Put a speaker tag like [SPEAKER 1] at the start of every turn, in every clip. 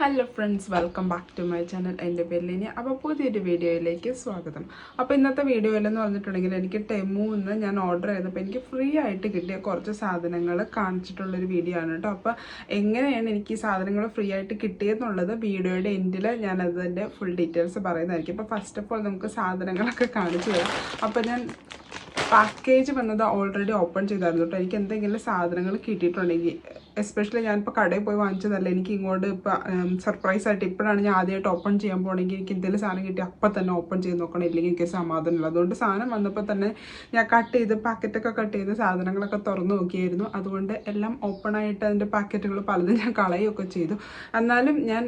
[SPEAKER 1] Hello friends welcome back to my channel എന്റെ പേരിലിനി അപ്പോൾ പുതിയൊരു വീഡിയോയിലേക്ക് സ്വാഗതം. അപ്പോൾ ഇന്നത്തെ വീഡിയോയിലെന്ന് പറഞ്ഞിട്ടുണ്ടെങ്കിൽ എനിക്ക് ടെമുന്ന് ഞാൻ ഓർഡർ ചെയ്തപ്പോൾ എനിക്ക് ഫ്രീ ആയിട്ട് കിട്ടിയ കുറച്ച് സാധനങ്ങൾ കാണിച്ചിട്ടുള്ളൊരു വീഡിയോ ആണ് കേട്ടോ. അപ്പോൾ എങ്ങനെയാണ് എനിക്ക് ഈ സാധനങ്ങൾ ഫ്രീ ആയിട്ട് കിട്ടിയെന്നുള്ളത് വീഡിയോയുടെ എൻഡിൽ ഞാൻ അതിന്റെ ഫുൾ ഡീറ്റെയിൽസ് പറയുന്നതായിരിക്കും. അപ്പോൾ ഫസ്റ്റ് ഓഫ് ഓൾ നമുക്ക് സാധനങ്ങളൊക്കെ കാണിച്ചു തരാം. അപ്പോൾ ഞാൻ പാക്കേജ് വന്നത് ഓൾറെഡി ഓപ്പൺ ചെയ്തായിരുന്നു കേട്ടോ. എനിക്ക് എന്തെങ്കിലും സാധനങ്ങൾ കിട്ടിയിട്ടുണ്ടെങ്കിൽ എസ്പെഷ്യലി ഞാനിപ്പോൾ കടയിൽ പോയി വാങ്ങിച്ചതല്ല എനിക്ക് ഇങ്ങോട്ട് ഇപ്പോൾ സർപ്രൈസ് ആയിട്ട് ഇപ്പോഴാണ് ഞാൻ ആദ്യമായിട്ട് ഓപ്പൺ ചെയ്യാൻ പോകണമെങ്കിൽ എനിക്ക് എന്തെങ്കിലും സാധനം കിട്ടി അപ്പം തന്നെ ഓപ്പൺ ചെയ്ത് നോക്കണം ഇല്ലെങ്കിൽ എനിക്ക് സമാധാനമില്ല അതുകൊണ്ട് സാധനം വന്നപ്പോൾ തന്നെ ഞാൻ കട്ട് ചെയ്ത് പാക്കറ്റൊക്കെ കട്ട് ചെയ്ത് സാധനങ്ങളൊക്കെ തുറന്നു നോക്കിയായിരുന്നു. അതുകൊണ്ട് എല്ലാം ഓപ്പൺ ആയിട്ട് അതിന്റെ പാക്കറ്റുകൾ പലതും ഞാൻ കളയുകയൊക്കെ ചെയ്തു. എന്നാലും ഞാൻ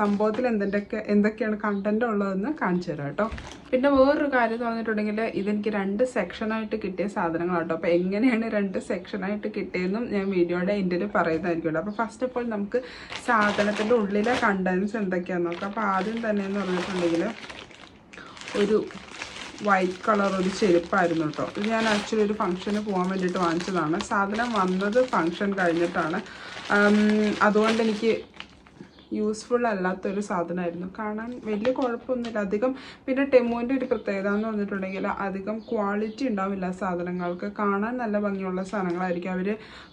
[SPEAKER 1] സംഭവത്തിൽ എന്തെന്റെയൊക്കെ എന്തൊക്കെയാണ് കണ്ടന്റ് ഉള്ളതെന്ന് കാണിച്ചു തരാം കേട്ടോ. പിന്നെ വേറൊരു കാര്യം പറഞ്ഞിട്ടുണ്ടെങ്കിൽ ഇതെനിക്ക് രണ്ട് സെക്ഷനായിട്ട് കിട്ടിയ സാധനങ്ങളാണ് കേട്ടോ. അപ്പോൾ എങ്ങനെയാണ് രണ്ട് സെക്ഷനായിട്ട് കിട്ടിയതെന്നും ഞാൻ വീഡിയോയുടെ എൻഡിൽ പറയുന്നതായിരിക്കും അപ്പോൾ ഫസ്റ്റ് ഓഫ് ഓൾ നമുക്ക് സാധനത്തിന്റെ ഉള്ളിലെ കണ്ടൻസ് എന്തൊക്കെയാണെന്ന് നോക്കാം. അപ്പോൾ ആദ്യം തന്നെ എന്ന് പറഞ്ഞിട്ടുണ്ടെങ്കിൽ ഒരു വൈറ്റ് കളർ ഒരു ചെരുപ്പായിരുന്നു കേട്ടോ ഇത് ഞാൻ ആക്ച്വലി ഒരു ഫംഗ്ഷന് പോകാൻ വേണ്ടിയിട്ട് വാങ്ങിച്ചതാണ്. സാധനം വന്നത് ഫംഗ്ഷൻ കഴിഞ്ഞിട്ടാണ്. അതുകൊണ്ട് എനിക്ക് യൂസ്ഫുൾ അല്ലാത്തൊരു സാധനമായിരുന്നു. കാണാൻ വലിയ കുഴപ്പമൊന്നുമില്ല. അധികം പിന്നെ ടെമോന്റെ ഒരു പ്രത്യേകത എന്ന് പറഞ്ഞിട്ടുണ്ടെങ്കിൽ അധികം ക്വാളിറ്റി ഉണ്ടാവില്ല സാധനങ്ങൾക്ക്. കാണാൻ നല്ല ഭംഗിയുള്ള സാധനങ്ങളായിരിക്കും. അവർ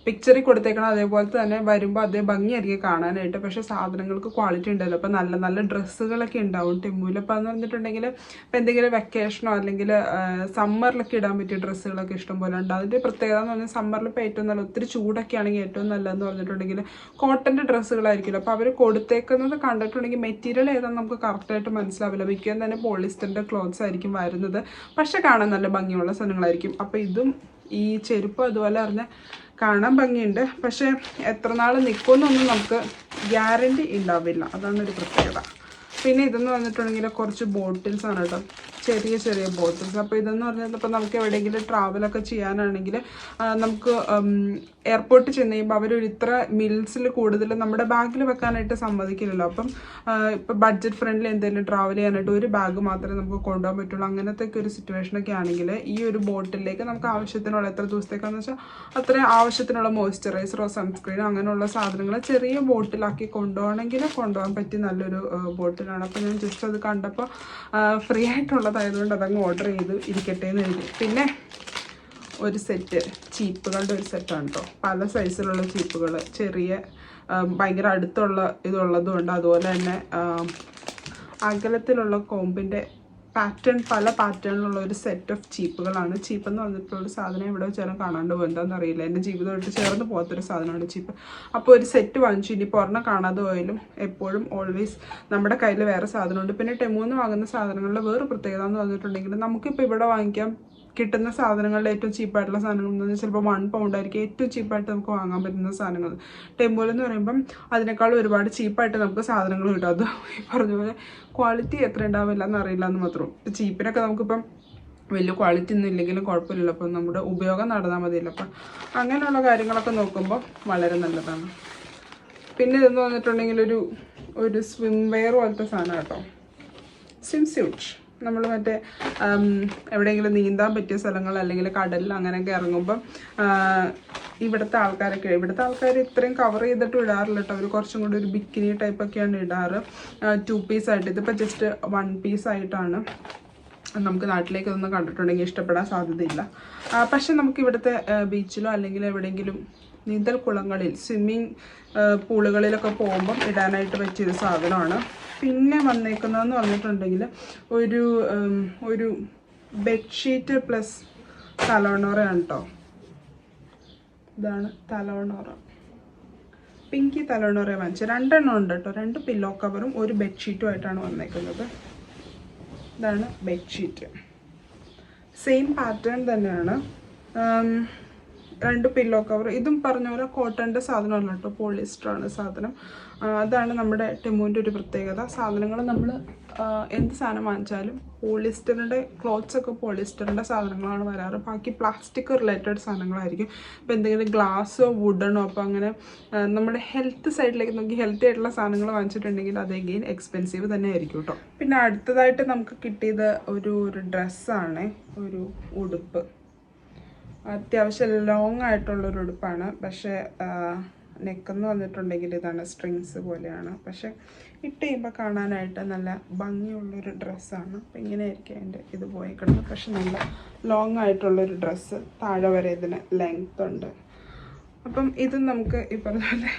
[SPEAKER 1] പിക്ചറിൽ കൊടുത്തേക്കണം അതേപോലെ തന്നെ വരുമ്പോൾ അതേ ഭംഗിയായിരിക്കും കാണാനായിട്ട്. പക്ഷേ സാധനങ്ങൾക്ക് ക്വാളിറ്റി ഉണ്ടല്ലോ. അപ്പോൾ നല്ല നല്ല ഡ്രസ്സുകളൊക്കെ ഉണ്ടാവും. ടെമ്മുവിൽ അപ്പോൾ എന്ന് പറഞ്ഞിട്ടുണ്ടെങ്കിൽ ഇപ്പം എന്തെങ്കിലും വെക്കേഷനോ അല്ലെങ്കിൽ സമ്മറിലൊക്കെ ഇടാൻ പറ്റിയ ഡ്രസ്സുകളൊക്കെ ഇഷ്ടംപോലെ ഉണ്ട്. അതിന്റെ പ്രത്യേകത എന്ന് പറഞ്ഞാൽ സമ്മറിൽ ഇപ്പോൾ ഏറ്റവും നല്ല ഒത്തിരി ചൂടൊക്കെ ആണെങ്കിൽ ഏറ്റവും നല്ലതെന്ന് പറഞ്ഞിട്ടുണ്ടെങ്കിൽ കോട്ടന്റെ ഡ്രസ്സുകളായിരിക്കുമല്ലോ അപ്പോൾ അവർ കൊടുത്തേക്കുന്നത് കണ്ടിട്ടുണ്ടെങ്കിൽ മെറ്റീരിയൽ ഏതാണെന്ന് നമുക്ക് കറക്റ്റായിട്ട് മനസ്സിലാവില്ല. മിക്കതും തന്നെ പോളിസ്റ്ററിന്റെ ക്ലോത്ത്സ് ആയിരിക്കും വരുന്നത്. പക്ഷേ കാണാൻ നല്ല ഭംഗിയുള്ള സാധനങ്ങളായിരിക്കും. അപ്പോൾ ഇതും ഈ ചെരുപ്പ് അതുപോലെ അറിഞ്ഞ കാണാൻ ഭംഗിയുണ്ട്. പക്ഷേ എത്ര നാൾ നിൽക്കുമെന്നൊന്നും നമുക്ക് ഗ്യാരണ്ടി ഉണ്ടാവില്ല. അതാണ് ഒരു പ്രത്യേകത. പിന്നെ ഇതെന്ന് പറഞ്ഞിട്ടുണ്ടെങ്കിൽ കുറച്ച് ബോട്ടിൽസ് ആണ് കേട്ടോ. ചെറിയ ചെറിയ ബോട്ടിൽസ്. അപ്പോൾ ഇതെന്ന് പറഞ്ഞാൽ ഇപ്പോൾ നമുക്ക് എവിടെയെങ്കിലും ട്രാവലൊക്കെ ചെയ്യാനാണെങ്കിൽ നമുക്ക് എയർപോർട്ടിൽ ചെന്ന് കഴിയുമ്പോൾ അവരൊരു ഇത്ര മിൽസിൽ കൂടുതൽ നമ്മുടെ ബാഗിൽ വെക്കാനായിട്ട് സമ്മതിക്കില്ലല്ലോ. അപ്പം ഇപ്പോൾ ബഡ്ജറ്റ് ഫ്രണ്ട്ലി എന്തെങ്കിലും ട്രാവൽ ചെയ്യാനായിട്ട് ഒരു ബാഗ് മാത്രമേ നമുക്ക് കൊണ്ടുപോകാൻ പറ്റുള്ളൂ. അങ്ങനത്തെ ഒക്കെ ഒരു സിറ്റുവേഷനൊക്കെ ആണെങ്കിൽ ഈ ഒരു ബോട്ടിലേക്ക് നമുക്ക് ആവശ്യത്തിനുള്ള എത്ര ദിവസത്തേക്കാന്ന് വെച്ചാൽ അത്രയും ആവശ്യത്തിനുള്ള മോയ്സ്ചറൈസറോ സൺസ്ക്രീനോ അങ്ങനെയുള്ള സാധനങ്ങൾ ചെറിയ ബോട്ടിലാക്കി കൊണ്ടുപോകണമെങ്കിൽ കൊണ്ടുപോകാൻ പറ്റിയ നല്ലൊരു ബോട്ടിലാണ്. അപ്പോൾ ഞാൻ ജസ്റ്റ് അത് കണ്ടപ്പോൾ ഫ്രീ ആയിട്ടുള്ളതായതുകൊണ്ട് അതങ്ങ് ഓർഡർ ചെയ്ത് ഇരിക്കട്ടെ എന്ന് എഴുതി പിന്നെ ഒരു സെറ്റ് ചീപ്പുകളുടെ ഒരു സെറ്റാണ് കേട്ടോ പല സൈസിലുള്ള ചീപ്പുകൾ ചെറിയ ഭയങ്കര അടുത്തുള്ള ഇതുള്ളതുകൊണ്ട് അതുപോലെ തന്നെ അകലത്തിലുള്ള കോമ്പിന്റെ പാറ്റേൺ പല പാറ്റേണിലുള്ള ഒരു സെറ്റ് ഓഫ് ചീപ്പുകളാണ്. ചീപ്പ് എന്ന് പറഞ്ഞിട്ടുള്ള സാധനം ഇവിടെ വെച്ചാലും കാണാണ്ട് പോകും എന്താണെന്ന് അറിയില്ല. എന്റെ ജീവിതമായിട്ട് ചേർന്ന് പോകാത്തൊരു സാധനമാണ് ചീപ്പ്. അപ്പോൾ ഒരു സെറ്റ് വാങ്ങിച്ചു. ഇനി പുറമെ കാണാതെ പോയാലും എപ്പോഴും ഓൾവേസ് നമ്മുടെ കയ്യിൽ വേറെ സാധനമുണ്ട്. പിന്നെ ടെമൂന്ന് വാങ്ങുന്ന സാധനങ്ങളുടെ വേറെ പ്രത്യേകത എന്ന് പറഞ്ഞിട്ടുണ്ടെങ്കിൽ നമുക്കിപ്പോൾ ഇവിടെ വാങ്ങിക്കാം. കിട്ടുന്ന സാധനങ്ങളുടെ ഏറ്റവും ചീപ്പായിട്ടുള്ള സാധനങ്ങൾ എന്ന് പറഞ്ഞാൽ ചിലപ്പോൾ വൺ പൗണ്ട് ആയിരിക്കും ഏറ്റവും ചീപ്പായിട്ട് നമുക്ക് വാങ്ങാൻ പറ്റുന്ന സാധനങ്ങൾ. ടെമ്പോയിൽ എന്ന് പറയുമ്പം അതിനേക്കാൾ ഒരുപാട് ചീപ്പായിട്ട് നമുക്ക് സാധനങ്ങൾ കിട്ടും. അത് ഈ പറഞ്ഞ പോലെ ക്വാളിറ്റി എത്ര ഉണ്ടാവില്ല എന്ന് അറിയില്ല എന്ന് മാത്രം. ഇപ്പം ചീപ്പിനൊക്കെ നമുക്കിപ്പം വലിയ ക്വാളിറ്റി ഒന്നും ഇല്ലെങ്കിലും കുഴപ്പമില്ലല്ലോ. അപ്പം നമ്മുടെ ഉപയോഗം നടന്നാൽ മതിയല്ലോ. അപ്പം അങ്ങനെയുള്ള കാര്യങ്ങളൊക്കെ നോക്കുമ്പോൾ വളരെ നല്ലതാണ്. പിന്നെ ഇതെന്ന് വന്നിട്ടുണ്ടെങ്കിൽ ഒരു ഒരു സ്വിം വെയർ പോലത്തെ സാധനം കേട്ടോ. സ്വിം സ്യൂട്ട് നമ്മൾ മറ്റേ എവിടെയെങ്കിലും നീന്താൻ പറ്റിയ സ്ഥലങ്ങൾ അല്ലെങ്കിൽ കടലിൽ അങ്ങനെയൊക്കെ ഇറങ്ങുമ്പം ഇവിടുത്തെ ആൾക്കാരൊക്കെ ഇവിടുത്തെ ആൾക്കാർ ഇത്രയും കവർ ചെയ്തിട്ട് ഇടാറില്ല കേട്ടോ അവർ കുറച്ചും കൂടി ഒരു ബിക്കിനി ടൈപ്പൊക്കെയാണ് ഇടാറ്. ടു പീസ് ആയിട്ട്. ഇതിപ്പോൾ ജസ്റ്റ് വൺ പീസ് ആയിട്ടാണ് നമുക്ക് നാട്ടിലേക്ക് ഒന്ന് കണ്ടിട്ടുണ്ടെങ്കിൽ ഇഷ്ടപ്പെടാൻ സാധ്യതയില്ല. പക്ഷെ നമുക്ക് ഇവിടുത്തെ ബീച്ചിലോ അല്ലെങ്കിൽ എവിടെയെങ്കിലും നീന്തൽ കുളങ്ങളിൽ സ്വിമ്മിങ് പൂളുകളിലൊക്കെ പോകുമ്പം ഇടാനായിട്ട് പറ്റിയൊരു സാധനമാണ്. പിന്നെ വന്നേക്കുന്നതെന്ന് പറഞ്ഞിട്ടുണ്ടെങ്കിൽ ഒരു ഒരു ബെഡ്ഷീറ്റ് പ്ലസ് തലോണോറയാണ് കേട്ടോ ഇതാണ് തലോണോറ. പിങ്കി തലോണോറ വാങ്ങിച്ചത്. രണ്ടെണ്ണം ഉണ്ട് കേട്ടോ. രണ്ട് പില്ലോ കവറും ഒരു ബെഡ്ഷീറ്റും ആയിട്ടാണ് വന്നേക്കുന്നത്. ഇതാണ് ബെഡ്ഷീറ്റ്. സെയിം പാറ്റേൺ തന്നെയാണ്. രണ്ട് പില്ലോ കവർ ഇതും പറഞ്ഞ പോലെ കോട്ടന്റെ സാധനമല്ല കേട്ടോ പോളിസ്റ്ററാണ് സാധനം. അതാണ് നമ്മുടെ ടെമുവിന്റെ ഒരു പ്രത്യേകത. സാധനങ്ങൾ നമ്മൾ എന്ത് സാധനം വാങ്ങിച്ചാലും പോളിസ്റ്ററിന്റെ ക്ലോത്ത്സ് ഒക്കെ പോളിസ്റ്ററിന്റെ സാധനങ്ങളാണ് വരാറ്. ബാക്കി പ്ലാസ്റ്റിക് റിലേറ്റഡ് സാധനങ്ങളായിരിക്കും. ഇപ്പോൾ എന്തെങ്കിലും ഗ്ലാസ്സോ വുഡണോ അപ്പോൾ അങ്ങനെ നമ്മുടെ ഹെൽത്ത് സൈഡിലേക്ക് നോക്കി ഹെൽത്തി ആയിട്ടുള്ള സാധനങ്ങൾ വാങ്ങിച്ചിട്ടുണ്ടെങ്കിൽ അത് എഗെയിൻ എക്സ്പെൻസീവ് തന്നെ ആയിരിക്കും കേട്ടോ. പിന്നെ അടുത്തതായിട്ട് നമുക്ക് കിട്ടിയത് ഒരു ഒരു ഡ്രസ്സാണ് ഒരു ഉടുപ്പ്. അത്യാവശ്യം ലോങ് ആയിട്ടുള്ളൊരു ഉടുപ്പാണ്. പക്ഷേ നെക്കെന്ന് വന്നിട്ടുണ്ടെങ്കിൽ ഇതാണ് സ്ട്രിങ്സ് പോലെയാണ്. പക്ഷേ ഇട്ട് കഴിയുമ്പോൾ കാണാനായിട്ട് നല്ല ഭംഗിയുള്ളൊരു ഡ്രസ്സാണ് അപ്പം ഇങ്ങനെയായിരിക്കും അതിന്റെ ഇത് പോയി കിടന്നത്. പക്ഷെ നല്ല ലോങ് ആയിട്ടുള്ളൊരു ഡ്രസ്സ് താഴെ വരെ ഇതിന് ലെങ്ത് ഉണ്ട്. അപ്പം ഇത് നമുക്ക് ഈ പറഞ്ഞ പോലെ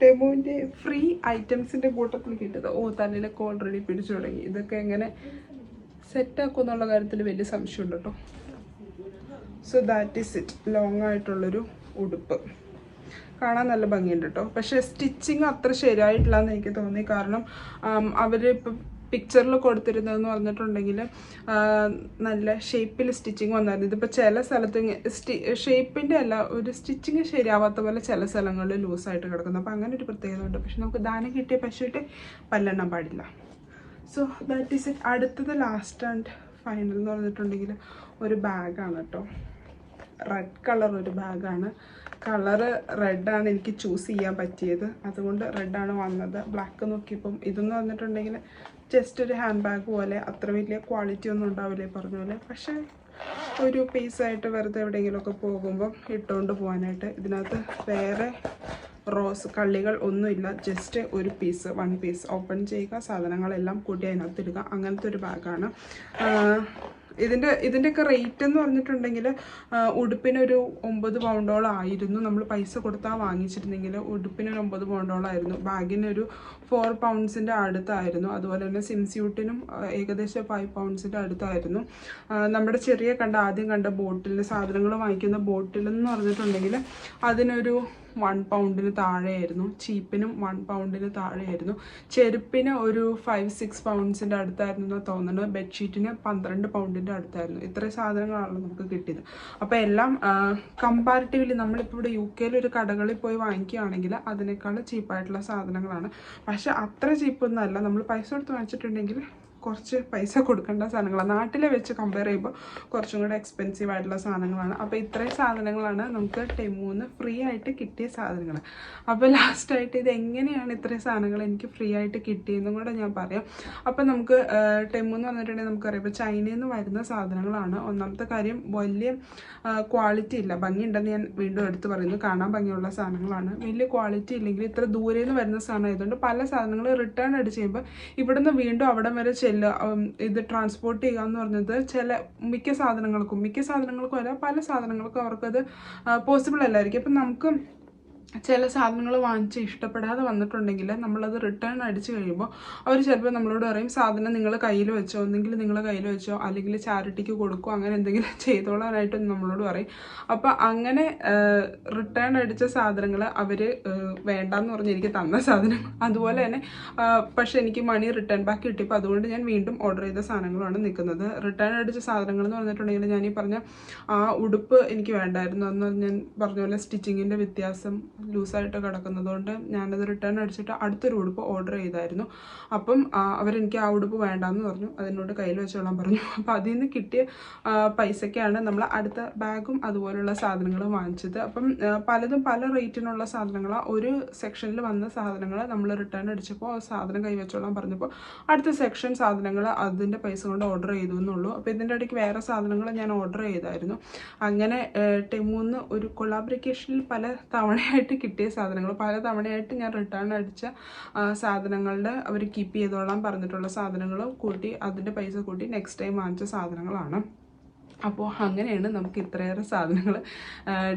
[SPEAKER 1] ടെമുവിന്റെ ഫ്രീ ഐറ്റംസിന്റെ കൂട്ടത്തിൽ കിട്ടിയത് ഓ തലയിലൊക്കെ ഓൾറെഡി പിടിച്ചു തുടങ്ങി. ഇതൊക്കെ എങ്ങനെ സെറ്റാക്കും എന്നുള്ള കാര്യത്തിൽ വലിയ സംശയമുണ്ട് കേട്ടോ. So that is it long ആയിട്ടുള്ളൊരു ഉടുപ്പ്. കാണാൻ നല്ല ഭംഗിയുണ്ട് കേട്ടോ പക്ഷേ സ്റ്റിച്ചിങ് അത്ര ശരിയായിട്ടില്ല എന്ന് എനിക്ക് തോന്നി. കാരണം അവർ ഇപ്പം പിക്ചറിൽ കൊടുത്തിരുന്നതെന്ന് പറഞ്ഞിട്ടുണ്ടെങ്കിൽ നല്ല ഷേപ്പിൽ സ്റ്റിച്ചിങ് വന്നായിരുന്നു. ഇതിപ്പോൾ ചില സ്ഥലത്ത് സ്റ്റി ഷേപ്പിന്റെ അല്ല ഒരു സ്റ്റിച്ചിങ് ശരിയാവാത്ത പോലെ ചില സ്ഥലങ്ങളിൽ ലൂസായിട്ട് കിടക്കുന്നു. അപ്പോൾ അങ്ങനെ ഒരു പ്രത്യേകത ഉണ്ട്. പക്ഷെ നമുക്ക് ദാനം കിട്ടിയ പശുവിട്ട് പല്ലെണ്ണം പാടില്ല. സോ ദാറ്റ് ഈസ് ഇറ്റ് അടുത്തത് ലാസ്റ്റ് ആൻഡ് ഫൈനൽ എന്ന് പറഞ്ഞിട്ടുണ്ടെങ്കിൽ ഒരു ബാഗാണ് കേട്ടോ റെഡ് കളർ ഒരു ബാഗാണ്. കളറ് റെഡാണ് എനിക്ക് ചൂസ് ചെയ്യാൻ പറ്റിയത്. അതുകൊണ്ട് റെഡാണ് വന്നത്. ബ്ലാക്ക് നോക്കിയപ്പം ഇതെന്ന് പറഞ്ഞിട്ടുണ്ടെങ്കിൽ ജസ്റ്റ് ഒരു ഹാൻഡ് ബാഗ് പോലെ അത്ര വലിയ ക്വാളിറ്റി ഒന്നും ഉണ്ടാവില്ല പറഞ്ഞ പോലെ. പക്ഷേ ഒരു പീസായിട്ട് വെറുതെ എവിടെയെങ്കിലുമൊക്കെ പോകുമ്പം ഇട്ടുകൊണ്ട് പോകാനായിട്ട് ഇതിനകത്ത് വേറെ റോസ് കള്ളികൾ ഒന്നുമില്ല ജസ്റ്റ് ഒരു പീസ് വൺ പീസ് ഓപ്പൺ ചെയ്യുക സാധനങ്ങളെല്ലാം കൂട്ടി അതിനകത്ത് ഇടുക. അങ്ങനത്തെ ഒരു ബാഗാണ് ഇതിന്റെ ഇതിന്റെയൊക്കെ റേറ്റ് എന്ന് പറഞ്ഞിട്ടുണ്ടെങ്കിൽ ഉടുപ്പിനൊരു ഒമ്പത് പൗണ്ടോളം ആയിരുന്നു. നമ്മൾ പൈസ കൊടുത്താൽ വാങ്ങിച്ചിരുന്നെങ്കിൽ ഉടുപ്പിനൊരു ഒമ്പത് പൗണ്ടോളം ആയിരുന്നു. ബാഗിനൊരു ഫോർ പൗണ്ട്സിന്റെ അടുത്തായിരുന്നു. അതുപോലെ തന്നെ സിംസ്യൂട്ടിനും ഏകദേശം ഫൈവ് പൗണ്ട്സിന്റെ അടുത്തായിരുന്നു. നമ്മുടെ ചെറിയ കണ്ട ആദ്യം കണ്ട ബോട്ടിൽ സാധനങ്ങൾ വാങ്ങിക്കുന്ന ബോട്ടിൽ എന്ന് പറഞ്ഞിട്ടുണ്ടെങ്കിൽ അതിനൊരു വൺ പൗണ്ടിന് താഴെയായിരുന്നു. ചീപ്പിനും വൺ പൗണ്ടിന് താഴെയായിരുന്നു. ചെരുപ്പിന് ഒരു ഫൈവ് സിക്സ് പൗണ്ട്സിന്റെ അടുത്തായിരുന്നു എന്ന് തോന്നുന്നത്. ബെഡ്ഷീറ്റിന് പന്ത്രണ്ട് പൗണ്ടിന്റെ അടുത്തായിരുന്നു. ഇത്രയും സാധനങ്ങളാണല്ലോ നമുക്ക് കിട്ടിയത്. അപ്പോൾ എല്ലാം കമ്പാരിറ്റീവ്ലി നമ്മളിപ്പോൾ ഇവിടെ യു കെയിൽ ഒരു കടകളിൽ പോയി വാങ്ങിക്കുകയാണെങ്കിൽ അതിനേക്കാൾ ചീപ്പായിട്ടുള്ള സാധനങ്ങളാണ്. പക്ഷെ അത്ര ചീപ്പൊന്നും അല്ല. നമ്മൾ പൈസ കൊടുത്ത് വാങ്ങിച്ചിട്ടുണ്ടെങ്കിൽ കുറച്ച് പൈസ കൊടുക്കേണ്ട സാധനങ്ങളാണ് നാട്ടിലെ വെച്ച് കമ്പയർ ചെയ്യുമ്പോൾ കുറച്ചും കൂടെ എക്സ്പെൻസീവ് ആയിട്ടുള്ള സാധനങ്ങളാണ്. അപ്പോൾ ഇത്രയും സാധനങ്ങളാണ് നമുക്ക് ടെമൂന്ന് ഫ്രീ ആയിട്ട് കിട്ടിയ സാധനങ്ങൾ അപ്പോൾ ലാസ്റ്റായിട്ട് ഇത് എങ്ങനെയാണ് ഇത്രയും സാധനങ്ങൾ എനിക്ക് ഫ്രീ ആയിട്ട് കിട്ടിയെന്നും കൂടെ ഞാൻ പറയാം. അപ്പോൾ നമുക്ക് ടെമു എന്ന് പറഞ്ഞിട്ടുണ്ടെങ്കിൽ നമുക്കറിയാം. ഇപ്പോൾ ചൈനയിൽ നിന്ന് വരുന്ന സാധനങ്ങളാണ്. ഒന്നാമത്തെ കാര്യം വലിയ ക്വാളിറ്റി ഇല്ല. ഭംഗിയുണ്ടെന്ന് ഞാൻ വീണ്ടും എടുത്ത് പറയുന്നു. കാണാൻ ഭംഗിയുള്ള സാധനങ്ങളാണ്. വലിയ ക്വാളിറ്റി ഇല്ലെങ്കിൽ ഇത്ര ദൂരെ നിന്ന് വരുന്ന സാധനം ആയതുകൊണ്ട് പല സാധനങ്ങൾ റിട്ടേൺ അടിച്ച് ചെയ്യുമ്പോൾ ഇവിടുന്ന് വീണ്ടും അവിടം വരെ ചെല്ലുക ഉം, ഇത് ട്രാൻസ്പോർട്ട് ചെയ്യുക എന്ന് പറഞ്ഞത് ചില മിക്ക സാധനങ്ങൾക്കും. മിക്ക സാധനങ്ങൾക്കും അല്ല പല സാധനങ്ങൾക്കും അവർക്കത് പോസിബിൾ അല്ലായിരിക്കും. അപ്പം നമുക്ക് ചില സാധനങ്ങൾ വാങ്ങിച്ച് ഇഷ്ടപ്പെടാതെ വന്നിട്ടുണ്ടെങ്കിൽ നമ്മളത് റിട്ടേൺ അടിച്ച് കഴിയുമ്പോൾ അവർ ചിലപ്പോൾ നമ്മളോട് പറയും സാധനം നിങ്ങൾ കയ്യിൽ വെച്ചോ ഒന്നെങ്കിൽ നിങ്ങൾ കയ്യിൽ വെച്ചോ അല്ലെങ്കിൽ ചാരിറ്റിക്ക് കൊടുക്കോ അങ്ങനെ എന്തെങ്കിലും ചെയ്തോളാനായിട്ട് നമ്മളോട് പറയും. അപ്പോൾ അങ്ങനെ റിട്ടേൺ അടിച്ച സാധനങ്ങൾ അവർ വേണ്ടാന്ന് പറഞ്ഞ് എനിക്ക് തന്ന സാധനം. അതുപോലെ തന്നെ പക്ഷേ എനിക്ക് മണി റിട്ടേൺ ബാക്ക് കിട്ടിയപ്പോൾ അതുകൊണ്ട് ഞാൻ വീണ്ടും ഓർഡർ ചെയ്ത സാധനങ്ങളാണ് നിൽക്കുന്നത്. റിട്ടേൺ അടിച്ച സാധനങ്ങൾ എന്ന് പറഞ്ഞിട്ടുണ്ടെങ്കിൽ ഞാൻ ഈ പറഞ്ഞ ആ ഉടുപ്പ് എനിക്ക് വേണ്ടായിരുന്നു എന്ന് ഞാൻ പറഞ്ഞ പോലെ സ്റ്റിച്ചിങ്ങിന്റെ വ്യത്യാസം ലൂസായിട്ട് കിടക്കുന്നതുകൊണ്ട് ഞാനത് റിട്ടേൺ അടിച്ചിട്ട് അടുത്തൊരു ഉടുപ്പ് ഓർഡർ ചെയ്തായിരുന്നു. അപ്പം അവരെനിക്ക് ആ ഉടുപ്പ് വേണ്ടാന്ന് പറഞ്ഞു. അതിനോട് കയ്യിൽ വെച്ചോളാൻ പറഞ്ഞു. അപ്പോൾ അതിൽ നിന്ന് കിട്ടിയ പൈസക്കാണ് നമ്മൾ അടുത്ത ബാഗും അതുപോലുള്ള സാധനങ്ങളും വാങ്ങിച്ചത്. അപ്പം പലതും പല റേറ്റിനുള്ള സാധനങ്ങളാണ് ഒരു സെക്ഷനിൽ വന്ന സാധനങ്ങൾ നമ്മൾ റിട്ടേൺ അടിച്ചപ്പോൾ സാധനം കൈവച്ചോളാൻ പറഞ്ഞപ്പോൾ അടുത്ത സെക്ഷൻ സാധനങ്ങൾ അതിന്റെ പൈസ കൊണ്ട് ഓർഡർ ചെയ്തു എന്നുള്ളൂ. അപ്പോൾ ഇതിന്റെ ഇടയ്ക്ക് വേറെ സാധനങ്ങൾ ഞാൻ ഓർഡർ ചെയ്തായിരുന്നു. അങ്ങനെ ടെമൂന്ന് ഒരു കൊളാബ്രിക്കേഷനിൽ പല തവണയായിട്ട് കിട്ടിയ സാധനങ്ങൾ. പല തവണയായിട്ട് ഞാൻ റിട്ടേൺ അടിച്ച സാധനങ്ങളുടെ അവർ കീപ്പ് ചെയ്തോളാൻ പറഞ്ഞിട്ടുള്ള സാധനങ്ങൾ കൂട്ടി അതിന്റെ പൈസ കൂട്ടി നെക്സ്റ്റ് ടൈം വാങ്ങിച്ച സാധനങ്ങളാണ്. അപ്പോൾ അങ്ങനെയാണ് നമുക്ക് ഇത്രയേറെ സാധനങ്ങൾ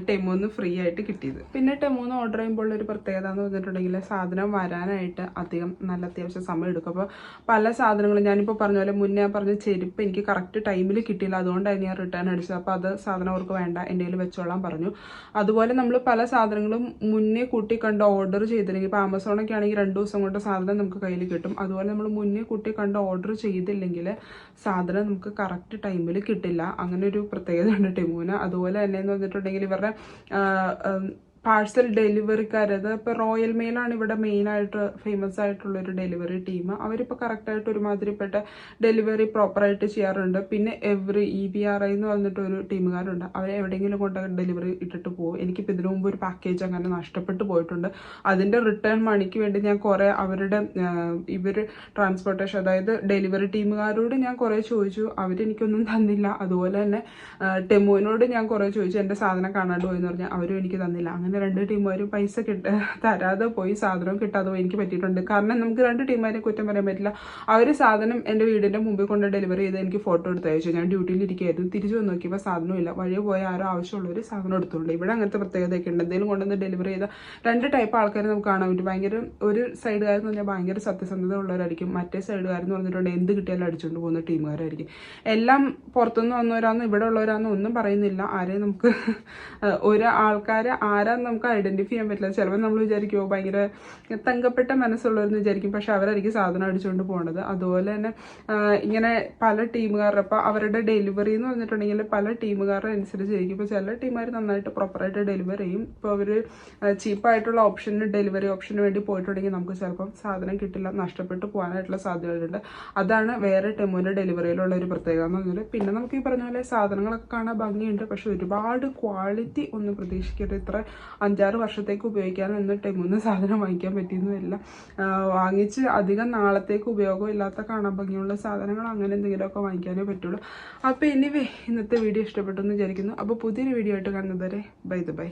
[SPEAKER 1] ടെമോന്ന് ഫ്രീ ആയിട്ട് കിട്ടിയത്. പിന്നെ ടെമോന്ന് ഓർഡർ ചെയ്യുമ്പോൾ ഒരു പ്രത്യേകത എന്ന് പറഞ്ഞിട്ടുണ്ടെങ്കിൽ സാധനം വരാനായിട്ട് അധികം നല്ല അത്യാവശ്യം സമയം എടുക്കും. അപ്പോൾ പല സാധനങ്ങളും ഞാനിപ്പോൾ പറഞ്ഞ പോലെ മുന്നേ പറഞ്ഞ ചെരുപ്പ് എനിക്ക് കറക്റ്റ് ടൈമിൽ കിട്ടിയില്ല. അതുകൊണ്ടാണ് ഞാൻ റിട്ടേൺ അടിച്ചത്. അപ്പോൾ അത് സാധനം അവർക്ക് വേണ്ട എന്റെ കയ്യിൽ വെച്ചോളാൻ പറഞ്ഞു. അതുപോലെ നമ്മൾ പല സാധനങ്ങളും മുന്നേ കൂട്ടി കണ്ട് ഓർഡർ ചെയ്തില്ലെങ്കിൽ ഇപ്പോൾ ആമസോണൊക്കെ ആണെങ്കിൽ രണ്ട് ദിവസം കൊണ്ട് സാധനം നമുക്ക് കയ്യിൽ കിട്ടും. അതുപോലെ നമ്മൾ മുന്നേ കൂട്ടി കണ്ട് ഓർഡർ ചെയ്തില്ലെങ്കിൽ സാധനം നമുക്ക് കറക്റ്റ് ടൈമിൽ കിട്ടില്ല. അങ്ങനെ ഒരു പ്രത്യേകത ഉണ്ട് ടെമൂന് അതുപോലെ തന്നെ എന്ന് പറഞ്ഞിട്ടുണ്ടെങ്കിൽ ഇവരുടെ പാഴ്സൽ ഡെലിവറിക്കാർ അത് ഇപ്പോൾ റോയൽ മെയിലാണ് ഇവിടെ മെയിനായിട്ട് ഫേമസ് ആയിട്ടുള്ള ഒരു ഡെലിവറി ടീം. അവരിപ്പോൾ കറക്റ്റായിട്ട് ഒരുമാതിരിപ്പെട്ട ഡെലിവറി പ്രോപ്പറായിട്ട് ചെയ്യാറുണ്ട്. പിന്നെ every E B R I എന്ന് പറഞ്ഞിട്ട് ഒരു ടീമുകാരുണ്ട്. അവർ എവിടെയെങ്കിലും കൊണ്ട് ഡെലിവറി ഇട്ടിട്ട് പോകും എനിക്കിപ്പോൾ ഇതിനു മുമ്പ് ഒരു പാക്കേജ് അങ്ങനെ നഷ്ടപ്പെട്ടു പോയിട്ടുണ്ട്. അതിന്റെ റിട്ടേൺ മണിക്ക് വേണ്ടി ഞാൻ കുറേ അവരുടെ ഇവർ ട്രാൻസ്പോർട്ടേഷൻ അതായത് ഡെലിവറി ടീമുകാരോട് ഞാൻ കുറേ ചോദിച്ചു. അവരെനിക്കൊന്നും തന്നില്ല. അതുപോലെ തന്നെ ടെമോനോട് ഞാൻ കുറേ ചോദിച്ചു. എന്റെ സാധനം കാണാണ്ട് പോയെന്ന് പറഞ്ഞാൽ അവരും എനിക്ക് തന്നില്ല. അങ്ങനെ അങ്ങനെ രണ്ട് ടീമുകാരും പൈസ കിട്ട തരാതെ പോയി സാധനം കിട്ടാതെ പോയി. എനിക്ക് പറ്റിയിട്ടുണ്ട്. കാരണം നമുക്ക് രണ്ട് ടീമുകാരെ കുറ്റം പറയാൻ പറ്റില്ല. അവർ സാധനം എന്റെ വീടിന്റെ മുമ്പിൽ കൊണ്ട് ഡെലിവറി ചെയ്ത് എനിക്ക് ഫോട്ടോ എടുത്ത് അയച്ചു. ഞാൻ ഡ്യൂട്ടിയിൽ ഇരിക്കുകയായിരുന്നു. തിരിച്ചു വന്ന് നോക്കിയപ്പോൾ സാധനമില്ല വഴി പോയ ആരോ ആവശ്യമുള്ളവർ സാധനം എടുത്തുകൊണ്ട് ഇവിടെ അങ്ങനത്തെ പ്രത്യേകതയൊക്കെ ഉണ്ട്. എന്തെങ്കിലും കൊണ്ടുവന്ന് ഡെലിവറി ചെയ്ത രണ്ട് ടൈപ്പ് ആൾക്കാരെ നമുക്ക് കാണാൻ പറ്റും. ഭയങ്കര ഒരു സൈഡുകാരെന്ന് പറഞ്ഞാൽ ഭയങ്കര സത്യസന്ധത ഉള്ളവരായിരിക്കും. മറ്റേ സൈഡുകാരെന്ന് പറഞ്ഞിട്ടുണ്ടെങ്കിൽ എന്ത് കിട്ടിയാലും അടിച്ചുകൊണ്ട് പോകുന്ന ടീമുകാരായിരിക്കും. എല്ലാം പുറത്തുനിന്ന് വന്നവരാന്ന് ഇവിടെ ഉള്ളവരാന്ന് ഒന്നും പറയുന്നില്ല. ആരെയും നമുക്ക് ഒരു ആൾക്കാരെ ആരാന്ന് നമുക്ക് ഐഡന്റിഫൈ ചെയ്യാൻ പറ്റില്ല. ചിലപ്പോൾ നമ്മൾ വിചാരിക്കുമോ ഭയങ്കര തങ്കപ്പെട്ട മനസ്സുള്ളവരെന്ന് വിചാരിക്കും. പക്ഷെ അവരായിരിക്കും സാധനം അടിച്ചുകൊണ്ട് പോകേണ്ടത് അതുപോലെ തന്നെ ഇങ്ങനെ പല ടീമുകാരുടെ ഇപ്പോൾ അവരുടെ ഡെലിവറി എന്ന് പറഞ്ഞിട്ടുണ്ടെങ്കിൽ പല ടീമുകാരുടെ അനുസരിച്ചിരിക്കും ഇപ്പോൾ ചില ടീമുകാർ നന്നായിട്ട് പ്രോപ്പറായിട്ട് ഡെലിവറി ചെയ്യും. ഇപ്പോൾ അവർ ചീപ്പായിട്ടുള്ള ഓപ്ഷന് ഡെലിവറി ഓപ്ഷന് വേണ്ടി പോയിട്ടുണ്ടെങ്കിൽ നമുക്ക് ചിലപ്പം സാധനം കിട്ടില്ല നഷ്ടപ്പെട്ട് പോകാനായിട്ടുള്ള സാധ്യതകളുണ്ട്. അതാണ് വേറെ ടെമോന്റെ ഡെലിവറിയിലുള്ള ഒരു പ്രത്യേകത എന്ന് പറഞ്ഞാൽ പിന്നെ നമുക്ക് ഈ പറഞ്ഞ പോലെ സാധനങ്ങളൊക്കെ കാണാൻ ഭംഗിയുണ്ട്. പക്ഷെ ഒരുപാട് ക്വാളിറ്റി ഒന്നും പ്രതീക്ഷിക്കരുത്. ഇത്ര അഞ്ചാറ് വർഷത്തേക്ക് ഉപയോഗിക്കാൻ എന്നിട്ട് മൂന്ന് സാധനം വാങ്ങിക്കാൻ പറ്റിയെന്നുമില്ല. വാങ്ങിച്ച് അധികം നാളത്തേക്ക് ഉപയോഗമില്ലാത്ത കാണാൻ ഭംഗിയുള്ള സാധനങ്ങൾ അങ്ങനെ എന്തെങ്കിലുമൊക്കെ വാങ്ങിക്കാനേ പറ്റുള്ളൂ. അപ്പോൾ എനിവേ ഇന്നത്തെ വീഡിയോ ഇഷ്ടപ്പെട്ടു എന്ന് വിചാരിക്കുന്നു. അപ്പോൾ പുതിയൊരു വീഡിയോ ആയിട്ട് കാണുന്നതുവരെ ബൈ ദ ബൈ